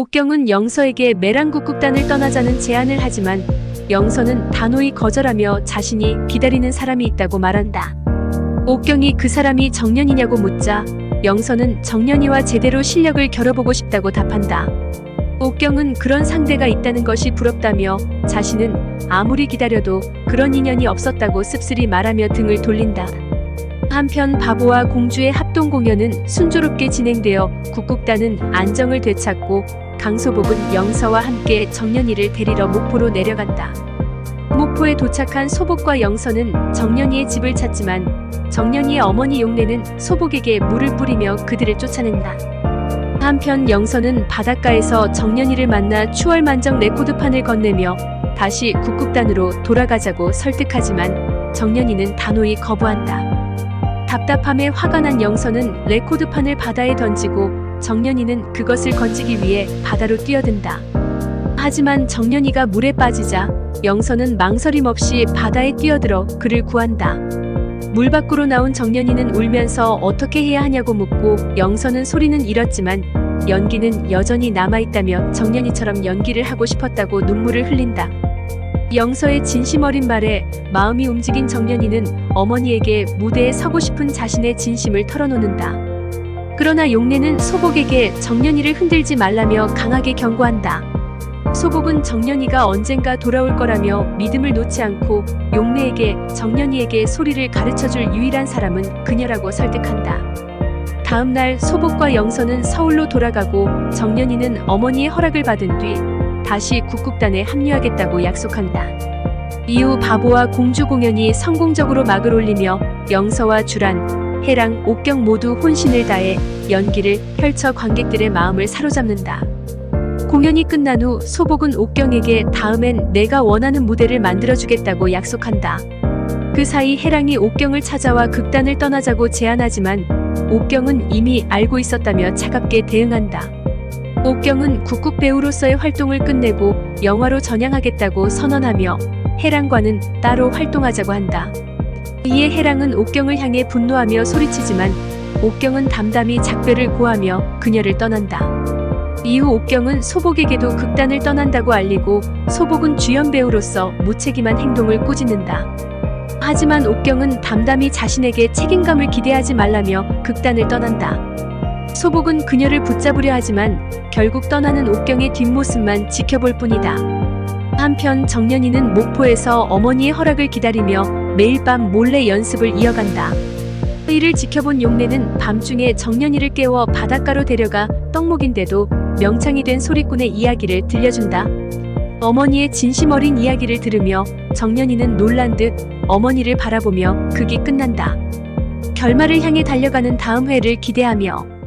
옥경은 영서에게 메랑국국단을 떠나자는 제안을 하지만 영서는 단호히 거절하며 자신이 기다리는 사람이 있다고 말한다. 옥경이 그 사람이 정년이냐고 묻자 영서는 정년이와 제대로 실력을 겨뤄보고 싶다고 답한다. 옥경은 그런 상대가 있다는 것이 부럽다며 자신은 아무리 기다려도 그런 인연이 없었다고 씁쓸히 말하며 등을 돌린다. 한편 바보와 공주의 합동 공연은 순조롭게 진행되어 국국단은 안정을 되찾고 강소복은 영서와 함께 정년이를 데리러 목포로 내려간다. 목포에 도착한 소복과 영서는 정년이의 집을 찾지만 정년이의 어머니 용례는 소복에게 물을 뿌리며 그들을 쫓아낸다. 한편 영서는 바닷가에서 정년이를 만나 추월만정 레코드판을 건네며 다시 국국단으로 돌아가자고 설득하지만 정년이는 단호히 거부한다. 답답함에 화가 난 영서는 레코드판을 바다에 던지고 정년이는 그것을 건지기 위해 바다로 뛰어든다. 하지만 정년이가 물에 빠지자 영서는 망설임 없이 바다에 뛰어들어 그를 구한다. 물 밖으로 나온 정년이는 울면서 어떻게 해야 하냐고 묻고 영서는 소리는 잃었지만 연기는 여전히 남아있다며 정년이처럼 연기를 하고 싶었다고 눈물을 흘린다. 영서의 진심 어린 말에 마음이 움직인 정년이는 어머니에게 무대에 서고 싶은 자신의 진심을 털어놓는다. 그러나 용례는 소복에게 정년이를 흔들지 말라며 강하게 경고한다. 소복은 정년이가 언젠가 돌아올 거라며 믿음을 놓지 않고 용례에게 정년이에게 소리를 가르쳐줄 유일한 사람은 그녀라고 설득한다. 다음 날 소복과 영서는 서울로 돌아가고 정년이는 어머니의 허락을 받은 뒤 다시 국국단에 합류하겠다고 약속한다. 이후 바보와 공주 공연이 성공적으로 막을 올리며 영서와 주란, 해랑, 옥경 모두 혼신을 다해 연기를 펼쳐 관객들의 마음을 사로잡는다. 공연이 끝난 후 소복은 옥경에게 다음엔 내가 원하는 무대를 만들어주겠다고 약속한다. 그 사이 해랑이 옥경을 찾아와 극단을 떠나자고 제안하지만 옥경은 이미 알고 있었다며 차갑게 대응한다. 옥경은 국국 배우로서의 활동을 끝내고 영화로 전향하겠다고 선언하며 해랑과는 따로 활동하자고 한다. 이에 해랑은 옥경을 향해 분노하며 소리치지만 옥경은 담담히 작별을 고하며 그녀를 떠난다. 이후 옥경은 소복에게도 극단을 떠난다고 알리고 소복은 주연 배우로서 무책임한 행동을 꾸짖는다. 하지만 옥경은 담담히 자신에게 책임감을 기대하지 말라며 극단을 떠난다. 소복은 그녀를 붙잡으려 하지만 결국 떠나는 옥경의 뒷모습만 지켜볼 뿐이다. 한편 정년이는 목포에서 어머니의 허락을 기다리며 매일 밤 몰래 연습을 이어간다. 이를 지켜본 용례는 밤중에 정년이를 깨워 바닷가로 데려가 떡목인데도 명창이 된 소리꾼의 이야기를 들려준다. 어머니의 진심 어린 이야기를 들으며 정년이는 놀란 듯 어머니를 바라보며 극이 끝난다. 결말을 향해 달려가는 다음 회를 기대하며